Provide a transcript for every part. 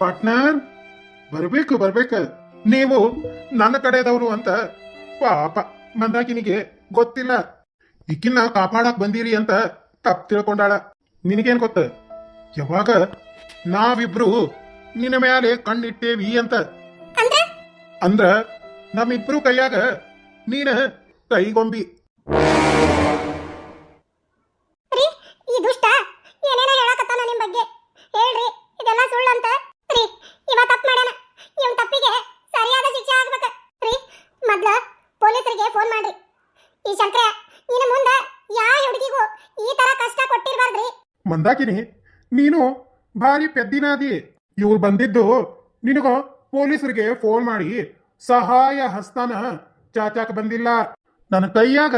Partner ಬರಬೇಕು ಬರಬೇಕು. ನೀವು ನನ್ನ ಕಡೆದವರು ಅಂತ ಪಾಪ ಮಂದಾಕಿನಿಗೆ ಗೊತ್ತಿಲ್ಲ. ಇಕ್ಕಿನ ಕಾಪಾಡಕ್ ಬಂದಿರಿ ಅಂತ ತಪ್ಪು ತಿಳ್ಕೊಂಡಾಳ. ನಿನಗೇನು ಗೊತ್ತ? ಯಾವಾಗ ನಾವಿಬ್ರು ನಿನ್ನ ಮೇಲೆ ಕಣ್ಣಿಟ್ಟೇವಿ ಅಂತ. ಅಂದ್ರೆ? ಅಂದ್ರ ನಮ್ಮಿಬ್ರು ಕೈಯಾಗ ನೀನ ಕೈಗೊಂಬಿ ರೀ ಈ ದುಷ್ಟ ಏನೇನೋ ಹೇಳಕತ್ತಾನ ನಿಮ್ ಬಗ್ಗೆ ಹೇಳ್ರಿ ಇದೆಲ್ಲ ಸುಳ್ಳಂತ ರೀ ಇವ ತಪ್ಪು ಮಾಡ್ಯಾನ ಇವನ್ ತಪ್ಪಿಗೆ ಸರಿಯಾದ ಶಿಕ್ಷೆ ಆಗ್ಬೇಕ ರೀ ಮೊದ್ಲ ಪೊಲೀಸರಿಗೆ ಫೋನ್ ಮಾಡ್ರಿ ಈ ಶಂಕರ ಇನ್ನು ಮುಂದ ಯಾವ ಹುಡುಗಿಗೂ ಈ ತರ ಕಷ್ಟ ಕೊಟ್ಟಿರ್ಬಾರ್ದ್ರಿ ಮಂದಾಕಿನಿ, ನೀನು ಭಾರಿ ಪೆದ್ದಿನಾದಿ. ಇವ್ರು ಬಂದಿದ್ದು ನಿನಗೋ ಪೊಲೀಸರಿಗೆ ಫೋನ್ ಮಾಡಿ ಸಹಾಯ ಹಸ್ತನ ಚಾಚಾಕ ಬಂದಿಲ್ಲ. ನನ್ನ ಕೈಯಾಗ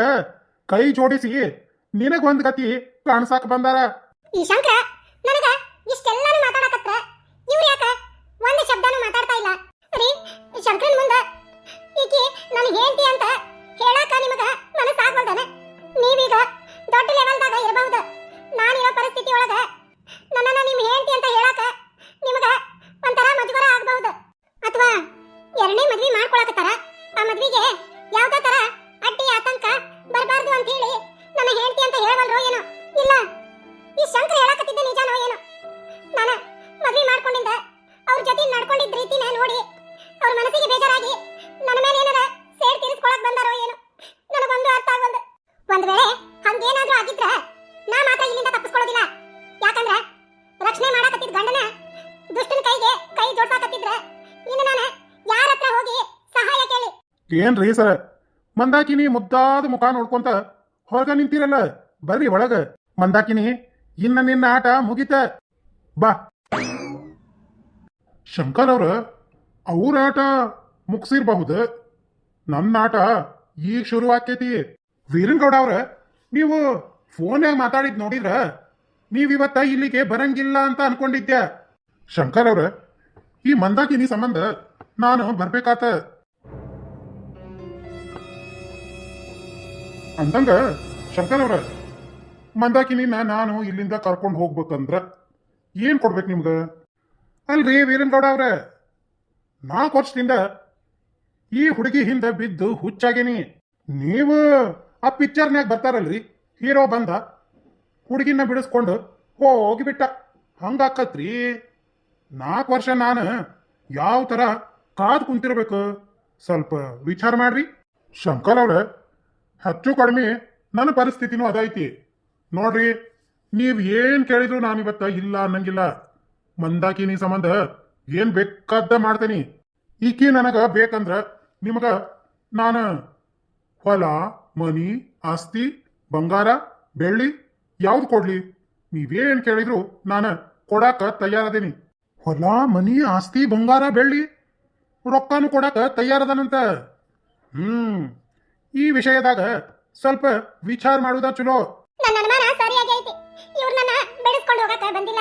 ಕೈ ಜೋಡಿಸಿ ನಿನಗೊಂದ್ ಗತಿ ಕಾಣ್ಸಾಕ ಬಂದಾರ. ಈ ಏನ್ರಿ ಸರ? ಮಂದಾಕಿನಿ ಮುದ್ದಾದ ಮುಖ ನೋಡ್ಕೊಂತ ಹೊರಗ ನಿಂತಿರಲ್ಲ, ಬರ್ರಿ ಒಳಗ. ಮಂದಾಕಿನಿ, ಇನ್ನ ನಿನ್ನ ಆಟ ಮುಗಿತ. ಬಾ. ಶಂಕರ್ ಅವ್ರ ಅವ್ರ ಆಟ ಮುಗಿಸಿರ್ಬಹುದು. ನನ್ನ ಆಟ ಈಗ ಶುರು ಆಕೈತಿ. ವೀರನ್ಗೌಡ ಅವ್ರ, ನೀವು ಫೋನ್ಯಾಗ ಮಾತಾಡಿದ್ ನೋಡಿದ್ರ? ನೀವಿವತ್ತ ಇಲ್ಲಿಗೆ ಬರಂಗಿಲ್ಲ ಅಂತ ಅನ್ಕೊಂಡಿದ್ದೆ ಶಂಕರ್ ಅವ್ರ, ಈ ಮಂದಾಕಿನಿ ಸಂಬಂಧ ನಾನು ಬರ್ಬೇಕಾತ. ಅಂದಂಗ ಶಂಕರವ್ರ ಮಂದಾಕಿನಿನ ನಾನು ಇಲ್ಲಿಂದ ಕರ್ಕೊಂಡು ಹೋಗ್ಬೇಕಂದ್ರ ಏನು ಕೊಡ್ಬೇಕು ನಿಮ್ಗೆ? ಅಲ್ರಿ ವೀರನ್ಗೌಡ ಅವ್ರ, ನಾಲ್ಕು ವರ್ಷದಿಂದ ಈ ಹುಡುಗಿ ಹಿಂದೆ ಬಿದ್ದು ಹುಚ್ಚಾಗೇನಿ. ನೀವು ಆ ಪಿಕ್ಚರ್ನ್ಯಾಗ ಬರ್ತಾರಲ್ರಿ, ಹೀರೋ ಬಂದ, ಹುಡುಗಿನ ಬಿಡಿಸ್ಕೊಂಡು ಹೋಗಿಬಿಟ್ಟ. ಹಂಗಾಕತ್ರಿ, ನಾಲ್ಕು ವರ್ಷ ನಾನು ಯಾವ ಥರ ಕಾದು ಕುಂತಿರ್ಬೇಕು? ಸ್ವಲ್ಪ ವಿಚಾರ ಮಾಡ್ರಿ. ಶಂಕರ್ ಅವ್ರ ಹೆಚ್ಚು ಕಡಿಮೆ ನನ್ನ ಪರಿಸ್ಥಿತಿನೂ ಅದೈತಿ. ನೋಡ್ರಿ, ನೀವು ಏನು ಕೇಳಿದ್ರು ನಾನು ಇವತ್ತ ಇಲ್ಲ ಅನ್ನಂಗಿಲ್ಲ. ಮಂದಾಕಿನಿ ಸಂಬಂಧ ಏನು ಬೇಕಾದ ಮಾಡ್ತೇನೆ. ಈಕಿ ನನಗೆ ಬೇಕಂದ್ರ ನಿಮಗೆ ನಾನು ಹೊಲ, ಮನಿ, ಆಸ್ತಿ, ಬಂಗಾರ, ಬೆಳ್ಳಿ ಯಾವ್ದು ಕೊಡ್ಲಿ? ನೀವೇನ್ ಕೇಳಿದ್ರು ನಾನು ಕೊಡಾಕ ತಯಾರದೇನಿ. ಹೊಲ, ಮನಿ, ಆಸ್ತಿ, ಬಂಗಾರ, ಬೆಳ್ಳಿ ರೊಕ್ಕಾನು ಕೊಡಾಕ ತಯಾರದನಂತ. ಹ್ಮ್. ಈ ವಿಷಯದಾಗ ಸ್ವಲ್ಪ ವಿಚಾರ ಮಾಡುದ ಚಲೋ? ನನ್ನ ಅನುಮಾನ ಸರಿಯಾಗಿ ಐತಿ ಇವ್ರು ನನ್ನ ಬೆಳೆಸ್ಕೊಂಡು ಹೋಗಕ ಬಂದಿಲ್ಲ.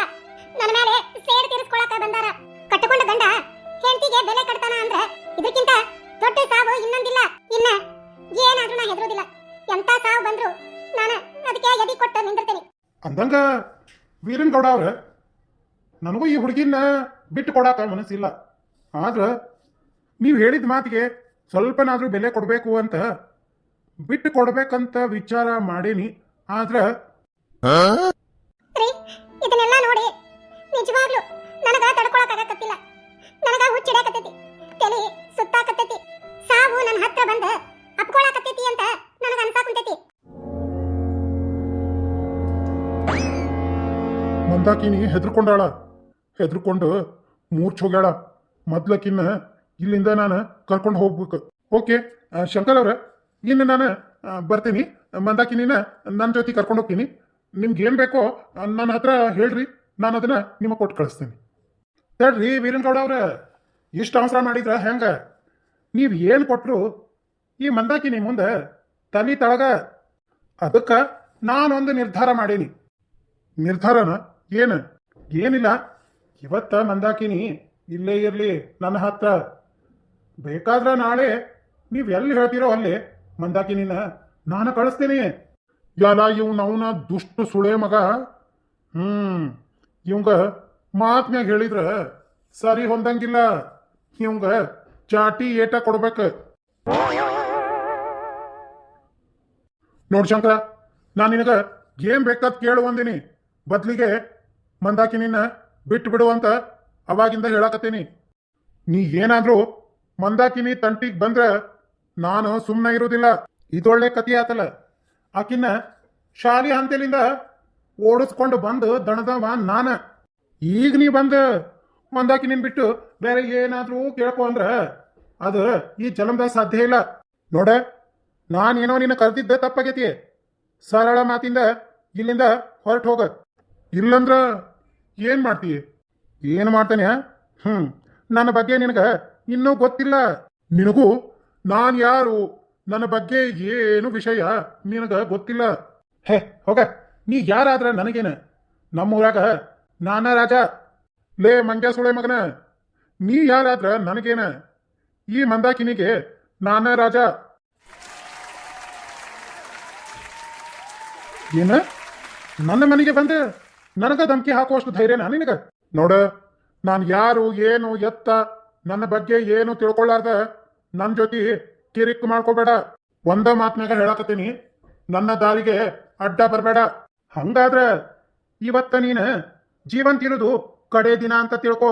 ನನ್ನ ಮೇಲೆ ಸೇಡ್ ತೀರಿಸ್ಕೊಳಕ ಬಂದಾರ. ಕಟ್ಟಕೊಂಡ ಗಂಡ ಹೆಂಡತಿಗೆ ಬೆಲೆ ಕಟ್ತಾನ ಅಂದ್ರೆ ಇದಕ್ಕಿಂತ ದೊಡ್ಡ ಸಾವು ಇನ್ನೊಂದಿಲ್ಲ. ಇನ್ನ ಏನಾದ್ರೂ ನಾ ಹೆದರೋದಿಲ್ಲ. ಎಂತ ಸಾವು ಬಂದ್ರು ನಾನು ಅದಕ್ಕೆ ಎದಿ ಕೊಟ್ಟು ನಿಂದಿರ್ತೇನೆ. ಅಂದಂಗ ವೀರನ್ಗೌಡ ಅವ್ರ ನನಗೂ ಈ ಹುಡುಗಿನ ಬಿಟ್ಟು ಕೊಡಾಕ ಮನಸ್ಸಿಲ್ಲ. ಆದ್ರ ನೀವು ಹೇಳಿದ ಮಾತಿಗೆ ಸ್ವಲ್ಪನಾದ್ರೂ ಬೆಲೆ ಕೊಡಬೇಕು ಅಂತ ಬಿಟ್ಟು ಕೊಡ್ಬೇಕಂತ ವಿಚಾರ ಮಾಡೀನಿ ಆದ್ರೆ ರೀ ಇದನ್ನೆಲ್ಲ ನೋಡಿ ನಿಜವಾಗ್ಲೂ ನನಗ ತಡ್ಕೊಳಕಾಗತ್ತಿಲ್ಲ ನನಗ ಹುಚ್ಚಿಡಕತ್ತೈತಿ ತಲೆ ಸುತ್ತಾಕತ್ತೈತಿ ಸಾವು ನನ್ನ ಹತ್ರ ಬಂದ ಅಪ್ಕೊಳಕತ್ತೈತಿ ಅಂತ ನನಗ ಅನ್ಸಾಕುಂತೈತಿ ಮಂದಾಕಿನಿ ಹೆದರ್ಕೊಂಡಾಳ. ಹೆದರ್ಕೊಂಡು ಮೂರ್ಚ್ ಹೋಗ್ಯಾಳ. ಮೊದ್ಲಕಿನ್ನ ಇಲ್ಲಿಂದ ನಾನು ಕರ್ಕೊಂಡು ಹೋಗ್ಬೇಕು. ಓಕೆ ಶಂಕರ್ ಅವ್ರ. ಇನ್ನು ನಾನು ಬರ್ತೀನಿ. ಮಂದಾಕಿನಿನ ನನ್ನ ಜೊತೆ ಕರ್ಕೊಂಡು ಹೋಗ್ತೀನಿ. ನಿಮ್ಗೆ ಏನು ಬೇಕೋ ನನ್ನ ಹತ್ರ ಹೇಳ್ರಿ. ನಾನು ಅದನ್ನ ನಿಮಗೆ ಕೊಟ್ಟು ಕಳಿಸ್ತೀನಿ. ತಡ್ರಿ ವೀರನ್ಗೌಡ ಅವ್ರ. ಇಷ್ಟು ಅವಸರ ಮಾಡಿದ್ರ ಹೆಂಗೆ? ನೀವು ಏನು ಕೊಟ್ಟರು ಈ ಮಂದಾಕಿನಿ ಮುಂದೆ ತಲೆ ತಳಗ. ಅದಕ್ಕೆ ನಾನೊಂದು ನಿರ್ಧಾರ ಮಾಡೀನಿ. ನಿರ್ಧಾರನ? ಏನು? ಏನಿಲ್ಲ. ಇವತ್ತ ಮಂದಾಕಿನಿ ಇಲ್ಲೇ ಇರಲಿ, ನನ್ನ ಹತ್ರ. ಬೇಕಾದ್ರೆ ನಾಳೆ ನೀವು ಎಲ್ಲಿ ಹೇಳ್ತೀರೋ ಅಲ್ಲಿ ಮಂದಾಕಿನಿನ ನಾನು ಕಳಿಸ್ತೀನಿ. ಯಾಲ ಇವ್ ಅವನ ದುಷ್ಟ ಸುಳೆ ಮಗ? ಹ್ಮ್, ಇವಂಗ ಮಾತ್ನ್ಯಾಗ ಹೇಳಿದ್ರ ಸರಿ ಹೊಂದಂಗಿಲ್ಲ. ಇವಂಗ ಚಾಟಿ ಏಟ ಕೊಡ್ಬೇಕು. ನೋಡ್ ಶಂಕರ, ನಾನು ನಿನಗ ಏನ್ ಬೇಕಾದ್ ಕೇಳು ಅಂದಿನಿ. ಬದ್ಲಿಗೆ ಮಂದಾಕಿ ನಿನ್ನ ಬಿಟ್ಟು ಬಿಡು ಅಂತ ಅವಾಗಿಂದ ಹೇಳಾಕತ್ತೀನಿ. ನೀ ಏನಾದ್ರೂ ಮಂದಾಕಿನಿ ತಂಟಿಗೆ ಬಂದ್ರ ನಾನು ಸುಮ್ಮನೆ ಇರುವುದಿಲ್ಲ ಇದೊಳ್ಳೆ ಕತಿ ಆತಲ್ಲ ಆಕಿನ ಶಾಲಿ ಹಂತಲಿಂದ ಓಡಿಸ್ಕೊಂಡು ಬಂದು ದಣದವ ನಾನ. ಈಗ ನೀ ಬಂದು, ಒಂದಾಕಿ ನಿನ್ ಬಿಟ್ಟು ಬೇರೆ ಏನಾದರೂ ಕೇಳ್ಕೊ ಅಂದ್ರ ಅದು ಈ ಜಲಮದಾಗ ಸಾಧ್ಯ ಇಲ್ಲ. ನೋಡ, ನಾನೇನೋ ನಿನ್ನ ಕರೆದಿದ್ದ ತಪ್ಪಾಗೈತಿ. ಸರಳ ಮಾತಿಂದ ಇಲ್ಲಿಂದ ಹೊರಟು ಹೋಗ. ಇಲ್ಲಂದ್ರ ಏನ್ ಮಾಡ್ತಿ? ಏನು ಮಾಡ್ತಾನೆ? ಹ್ಮ್, ನನ್ನ ಬಗ್ಗೆ ನಿನಗ ಇನ್ನೂ ಗೊತ್ತಿಲ್ಲ. ನಿನಗೂ ನಾನ್ ಯಾರು? ನನ್ನ ಬಗ್ಗೆ ಏನು ವಿಷಯ ನಿನಗೆ ಗೊತ್ತಿಲ್ಲ? ಹೇ, ಹೋಗ. ನೀ ಯಾರಾದ್ರ ನನಗೇನ? ನಮ್ಮೂರಾಗ ನಾನ ರಾಜ. ಲೇ ಮಂಡ್ಯ ಸುಳೆ ಮಗನ. ನೀ ಯಾರಾದ್ರ ನನಗೇನ? ಈ ಮಂದಾಕಿನಿಗೆ ನಾನ ರಾಜ. ಏನ? ನನ್ನ ಮನೆಗೆ ಬಂದ ನನಗ ಧಮಕಿ ಹಾಕುವಷ್ಟು ಧೈರ್ಯನ ನಿನಗ? ನೋಡ, ನಾನು ಯಾರು, ಏನು, ಎತ್ತ, ನನ್ನ ಬಗ್ಗೆ ಏನು ತಿಳ್ಕೊಳ್ಳಾರ್ದ ನನ್ನ ಜೊತೆ ಕಿರಿಕ್ ಮಾಡ್ಕೋಬೇಡ. ಒಂದ ಮಾತ್ನಾಗ ಹೇಳಕತ್ತೀನಿ. ನನ್ನ ದಾರಿಗೆ ಅಡ್ಡ ಬರಬೇಡ. ಹಂಗಾದ್ರೆ ಇವತ್ತ ನೀನು ಜೀವಂತ ಇರೋದು ಕಡೆ ದಿನ ಅಂತ ತಿಳ್ಕೊ.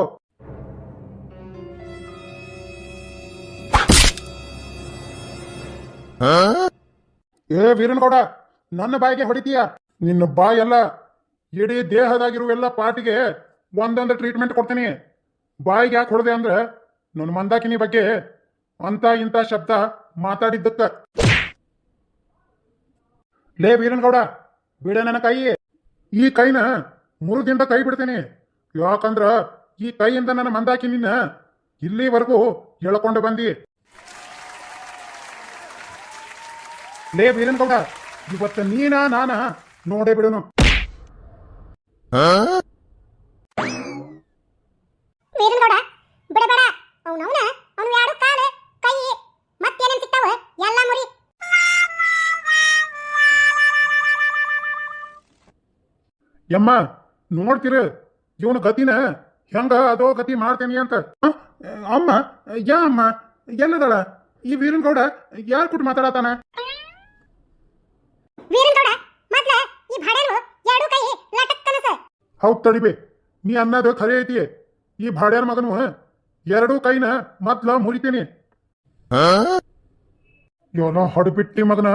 ಏ ವೀರನ್ಗೌಡ ನನ್ನ ಬಾಯಿಗೆ ಹೊಡಿತೀಯ? ನಿನ್ನ ಬಾಯೆಲ್ಲ ಇಡೀ ದೇಹದಾಗಿರುವೆಲ್ಲ ಪಾರ್ಟಿಗೆ ಒಂದೊಂದು ಟ್ರೀಟ್ಮೆಂಟ್ ಕೊಡ್ತೀನಿ. ಬಾಯಿಗೆ ಯಾಕೆ ಹೊಡೆದೆ ಅಂದ್ರೆ ನನ್ನ ಮಂದಾಕಿನಿ ಬಗ್ಗೆ ಅಂತ ಇಂಥ ಶಬ್ದ ಮಾತಾಡಿದ್ದಕ್ಕ. ಲೇ ವೀರನಗೌಡ, ಬಿಡ ನನ್ನ ಕೈ. ಈ ಕೈನ ಮುರಿದಿಂದ ಕೈ ಬಿಡ್ತೇನೆ. ಯಾಕಂದ್ರ ಈ ಕೈಯಿಂದ ನನ್ನ ಮಂದಾಕಿ ನಿನ್ನ ಇಲ್ಲಿವರೆಗೂ ಎಳ್ಕೊಂಡು ಬಂದಿ. ಲೇ ವೀರನಗೌಡ, ಇವತ್ತು ನೀನ ನಾನ ನೋಡೇ ಬಿಡುನು. ಯಮ್ಮ ನೋಡ್ತೀರ ಇವನು ಗತಿನ ಹೆಂಗ ಅದೋ ಗತಿ ಮಾಡ್ತೇನಿ ಅಂತ. ಅಮ್ಮ ಯಾ ಅಮ್ಮ ಎಲ್ಲದಳ ಈ ವೀರನಗೌಡ ಯಾರು ಕುಟ್ ಮಾತಾಡತಾನ ಹೌದ್ ತಡಿಬೆ ನೀ ಅನ್ನದ ಖರೆ ಐತಿ ಈ ಭಾಡ್ಯಾರ ಮಗನು ಎರಡೂ ಕೈನ ಮೊದ್ಲ ಮುರಿತೀನಿ. ಯೋನೋ ಹೊಡಬಿಟ್ಟಿ ಮಗನ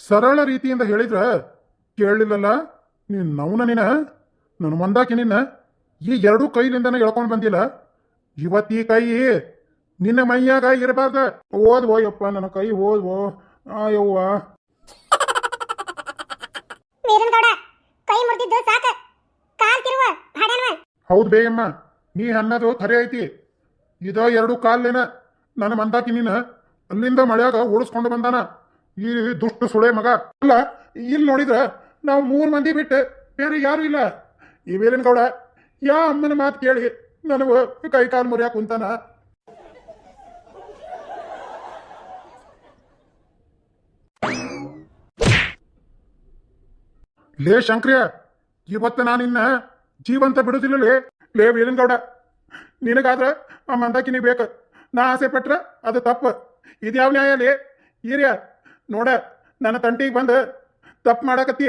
ಸರಳ ರೀತಿಯಿಂದ ಹೇಳಿದ್ರ ಕೇಳಲಿಲ್ಲಲ್ಲ ನೀನ್ ನವನ ನಿನ? ನನ್ನ ಮಂದಾಕಿ ನಿನ್ನ? ಈ ಎರಡೂ ಕೈಲಿಂದನೇ ಎಳ್ಕೊಂಡು ಬಂದಿಲ್ಲ? ಇವತ್ತೀ ಈ ಕೈ ನಿನ್ನ ಮೈಯಾಗ ಇರಬಾರ್ದ? ಓದ್ವೋ ಯಪ್ಪ ನನ್ನ ಕೈ ಓದ್ವೋ. ಆ ಯವ್ವ ಹೌದು ಬೇಯಮ್ಮ ನೀ ಅನ್ನೋದು ಖರೆ ಐತಿ. ಇದ ಎರಡು ಕಾಲೇನ ನನ್ನ ಮಂದಾಕಿ ನೀನ ಅಲ್ಲಿಂದ ಮಳೆಯಾಗ ಓಡಿಸ್ಕೊಂಡು ಬಂದಾನ. ಈ ದುಷ್ಟ ಸುಳೆ ಮಗ. ಅಲ್ಲ ಇಲ್ಲಿ ನೋಡಿದ್ರ ನಾವು ಮೂರು ಮಂದಿ ಬಿಟ್ಟು ಬೇರೆ ಯಾರು ಇಲ್ಲ. ಈ ವೀರನಗೌಡ ಯಾ ಅಮ್ಮನ ಮಾತು ಕೇಳಿ ನನಗೆ ಕೈ ಕಾಲು ಮುರಿಯಾಕ ಕುಂತಾನ? ಲೇ ಶಂಕ್ರಿಯ, ಇವತ್ತು ನಾನಿನ್ನ ಜೀವಂತ ಬಿಡುದಿಲ್ಲ ಲೇ ಲೇ ವೀರನಗೌಡ ನಿನಗಾದ್ರೆ ಆ ಮಂದಾಕಿನಿ ಬೇಕು. ನಾ ಆಸೆ ಪಟ್ರ ಅದು ತಪ್ಪು. ಇದ್ಯಾವ ನ್ಯಾಯ ಲೇ? ಹಿರಿಯ, ನೋಡ, ನನ್ನ ತಂಟಿಗೆ ಬಂದು ತಪ್ಪು ಮಾಡಕತ್ತಿ.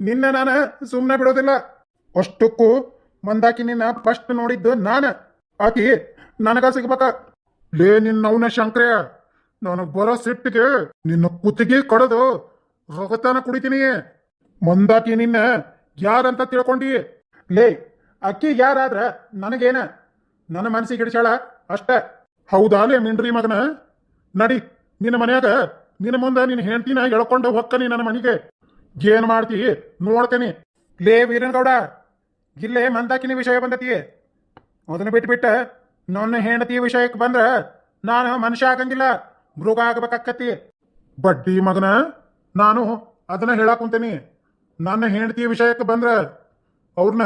ನಿನ್ನ ನಾನು ಸುಮ್ಮನೆ ಬಿಡೋದಿಲ್ಲ. ಅಷ್ಟಕ್ಕೂ ಮಂದಾಕಿ ನಿನ್ನ ಫಸ್ಟ್ ನೋಡಿದ್ದು ನಾನು. ಆಕಿ, ನನಗ ಸಿಗ್ಬೇಕ. ಲೇ ನಿನ್ನವನ ಶಂಕ್ರಯ್ಯ ನನಗೆ ಬರೋ ಸಿಟ್ಟಿಗೆ ನಿನ್ನ ಕುತ್ತಿಗೆ ಕಡದು ರೋಗತನ ಕುಡಿತೀನಿ. ಮಂದಾಕಿ, ನಿನ್ನ ಯಾರಂತ ತಿಳ್ಕೊಂಡಿ? ಲೇ, ಅಕ್ಕಿ ಯಾರಾದ್ರ ನನಗೇನ? ನನ್ನ ಮನಸ್ಸಿಗೆ ಹಿಡಿಸಾಳ ಅಷ್ಟ. ಹೌದಾಲೇ ಮಿಂಡ್ರಿ ಮಗನ? ನಡಿ, ನಿನ್ನ ಮನ್ಯಾಗ ನಿನ್ನ ಮುಂದೆ ನಿನ್ನ ಹೆಂಡತಿನ ಎಳ್ಕೊಂಡು ಹೊಕ್ಕನಿ ನನ್ನ ಮನೆಗೆ. ಏನ್ ಮಾಡ್ತಿ ನೋಡ್ತೇನೆ. ಲೇ ವೀರನಗೌಡ, ಇಲ್ಲೇ ಮಂದಾಕಿನಿ ವಿಷಯ ಬಂದತಿ ಅದನ್ನ ಬಿಟ್ಟು ಬಿಟ್ಟ ನನ್ನ ಹೆಂಡತಿ ವಿಷಯಕ್ಕೆ ಬಂದ್ರ ನಾನು ಮನುಷ್ಯ ಆಗಂಗಿಲ್ಲ, ಮೃಗ ಆಗ್ಬೇಕಾಕತಿ ಬಡ್ಡಿ ಮಗನ, ನಾನು ಅದನ್ನ ಹೇಳಕ್ ನನ್ನ ಹೆಂಡತಿ ವಿಷಯಕ್ಕೆ ಬಂದ್ರ ಅವ್ರನ್ನ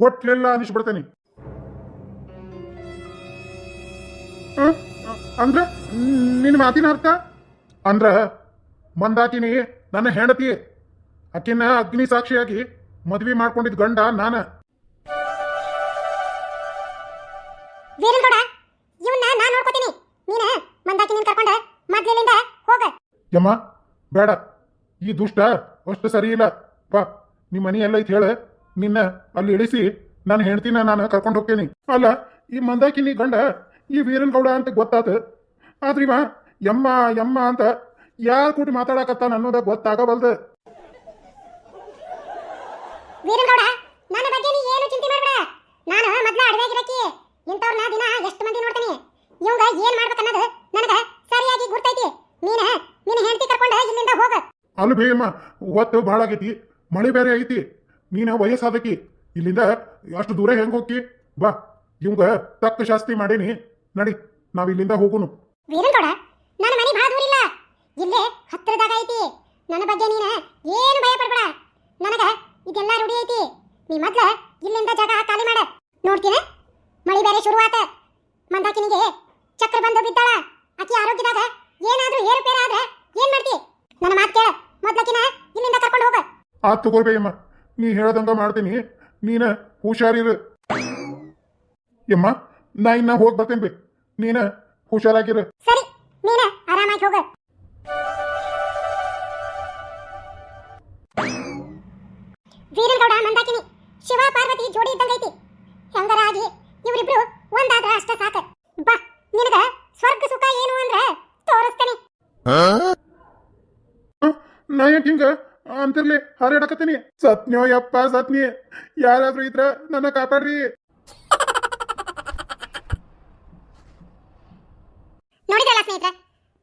ಕೊಟ್ಲಿಲ್ಲ ಅನಿಸ್ಬಿಡ್ತೇನೆ? ಅಂದ್ರ ನಿನ್ನ ಮಾತಿನ ಅರ್ಥ? ಅಂದ್ರ ಮಂದಾಕಿನಿ, ನನ್ನ ಹೆಂಡತಿ ಆಕಿನ ಅಗ್ನಿ ಸಾಕ್ಷಿಯಾಗಿ ಮದುವೆ ಮಾಡ್ಕೊಂಡಿದ್ ಗಂಡ ನಾನ. ವೀರನ್ಗೌಡ ಇವನ್ನ ನಾನು ನೋಡ್ಕೋತೀನಿ. ನೀನ ಮಂದಾಕಿ ನಿನ್ ಕರ್ಕೊಂಡ ಮೊದ್ಲಿನಿಂದ ಹೋಗ. ಯಮ್ಮ ಬೇಡ. ಈ ದುಷ್ಟ ಅಷ್ಟು ಸರಿ ಇಲ್ಲ. ಬಾ ನಿಮ್ಮ ಮನೆ ಎಲ್ಲ ಐತಿ ಹೇಳ. ನಿನ್ನ ಅಲ್ಲಿ ಇಳಿಸಿ ನಾನು ಹೆಂಡ್ತಿನ ನಾನು ಕರ್ಕೊಂಡು ಹೋಗ್ತೀನಿ. ಅಲ್ಲ ಈ ಮಂದಾಕಿನಿ ಗಂಡ ಈ ವೀರನ್ ಗೌಡ ಅಂತ ಗೊತ್ತಾತ. ಆದ್ರಿವ ಯಮ್ಮ ಯಮ್ಮ ಅಂತ ಯಾರು ಕೂಡಿ ಮಾತಾಡಕತ್ತಾನ ಅನ್ನೋದ ಗೊತ್ತಾಗಬಲ್ದ ವೀರನ್ಗೌಡ ನನ್ನ ಬಗ್ಗೆ ನೀ ಏನು ಚಿಂತೆ ಮಾಡಬೇಡ. ನಾನು ಮೊದ್ಲ ಅಡವ್ಯಾಗಿರಕ್ಕಿ ಇಂಥವ್ರನ್ನ ದಿನ ಎಷ್ಟು ಮಂದಿ ನೋಡ್ತೀನಿ. ಇವಂಗ ಏನ್ ಮಾಡ್ಬೇಕನ್ನೋದು ನನಗೆ ಸರಿಯಾಗಿ ಗುರ್ತೈತಿ. ನೀನ ನಿನ್ನ ಹೆಂಡತಿ ಕರ್ಕೊಂಡು ಇಲ್ಲಿಂದ ಹೋಗ. ಅಲ್ಲ ಬೇಯಮ್ಮ ಹೊತ್ತು ಭಾಳ ಆಗೈತಿ. ಮಳೆ ಬೇರೆ ಐತಿ. ನೀನ ವಯಸ್ಸಾದಕಿ. ಇಲ್ಲಿಂದ ಅಷ್ಟು ದೂರ ಹೆಂಗ್ ಹೋಗ್ತಿ? ಬಾ ಇವಂಗ ತಕ್ಕ ಶಾಸ್ತಿ ಮಾಡೀನಿ. ನಡಿ ನಾವ್ ಇಲ್ಲಿಂದ ಹೋಗುನು. ವೀರನ್ಗೌಡ ನನ್ನ ಮನೆ ಬಹಳ ದೂರ ಇಲ್ಲ. ಇಲ್ಲೇ ಹತ್ತಿರದಾಗ ಐತಿ. ನನ್ನ ಬಗ್ಗೆ ನೀನ ಏನು ಭಯ ಪಡಬೇಡ ನನಗ ಇದೆಲ್ಲ ರೂಢಿ ಐತಿ. ನೀ ಮೊದ್ಲ ಇಲ್ಲಿಂದ ಜಾಗ ಖಾಲಿ ಮಾಡ. ನೋಡ್ತೀನ. ಮಳಿ ಬೇರೆ ಶುರುವಾತ. ಮಂದಾಕಿನಿಗೆ ಚಕ್ರ ಬಂದು ಬಿದ್ದಾಳ. ಆಕಿ ಆರೋಗ್ಯದಾಗ ಏನಾದ್ರೂ ಏರುಪೇರ ಆದ್ರೆ ಏನ್ ಮಾಡ್ತಿ? ನನ್ನ ಮಾತು ಕೇಳ. ಮೊದ್ಲಕಿನ ಇಲ್ಲಿಂದ ಕರ್ಕೊಂಡು ಹೋಗ. ಆತ್ ತಗೋಬೇಯಮ್ಮ ನೀ ಹೇಳದಂಗ ಮಾಡ್ತೀನಿ. ನೀನ ಹುಷಾರಿರು ಯಮ್ಮ ನಾ ಇನ್ನ ಹೋಗಿ ಬರ್ತೇನೆ ಬಿ. ನೀನ ಹುಷಾರಾಗಿರು. ಸರಿ ನೀನ ಆರಾಮಾಗಿ ಹೋಗ. ವೀರನ್ಗೌಡ ಮಂದಾಕಿನಿ ಶಿವ ಪಾರ್ವತಿ ಜೋಡಿ ಇದ್ದಂಗೈತಿ ಹೆಂಗರ ಆಗಿ ಇವರಿಬ್ರು ಒಂದಾದ್ರ ಅಷ್ಟ ಸಾಕ. ಬಾ ನಿನಗ ಸ್ವರ್ಗ ಸುಖ ಏನು ಅಂದ್ರ ತೋರಿಸ್ತೇನೆ? ನಾ ಯಾಕೆ ಹಿಂಗ? ಅಂತಿರ್ಲಿ ಹಾರಾಡಕತ್ತೀನಿ ಸತ್ನೋ ಯಪ್ಪ ಸತ್ನಿ. ಯಾರಾದ್ರೂ ಇದ್ರ ನನ್ನ ಕಾಪಾಡ್ರಿ. ನೋಡಿದ್ರಲ್ಲ ಸ್ನೇಹಿತರೆ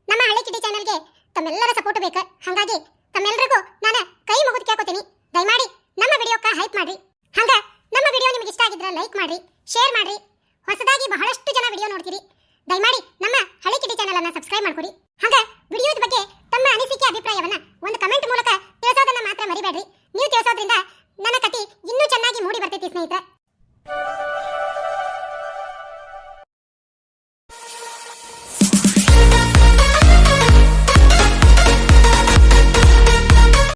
ನಮ್ಮ ಹಳ್ಳಿ ಕಿಡಿ ಚಾನೆಲ್ಗೆ ತಮ್ಮೆಲ್ಲರ ಸಪೋರ್ಟ್ ಬೇಕು. ಹಾಗಾಗಿ ತಮ್ಮೆಲ್ಲರಿಗೂ ನಾನು ಕೈ ಮುಗಿದು ಕೇಳ್ಕೊತೀನಿ. ದಯಮಾಡಿ ನಮ್ಮ ವಿಡಿಯೋಕ್ಕ ಹೈಪ್ ಮಾಡ್ರಿ. ಹಂಗ ನಮ್ಮ ವಿಡಿಯೋ ನಿಮಗೆ ಇಷ್ಟ ಆಗಿದ್ರೆ ಲೈಕ್ ಮಾಡ್ರಿ ಶೇರ್ ಮಾಡ್ರಿ. ಹೊಸದಾಗಿ ಬಹಳಷ್ಟು ಜನ ವಿಡಿಯೋ ನೋಡ್ತೀರಿ. ದಯಮಾಡಿ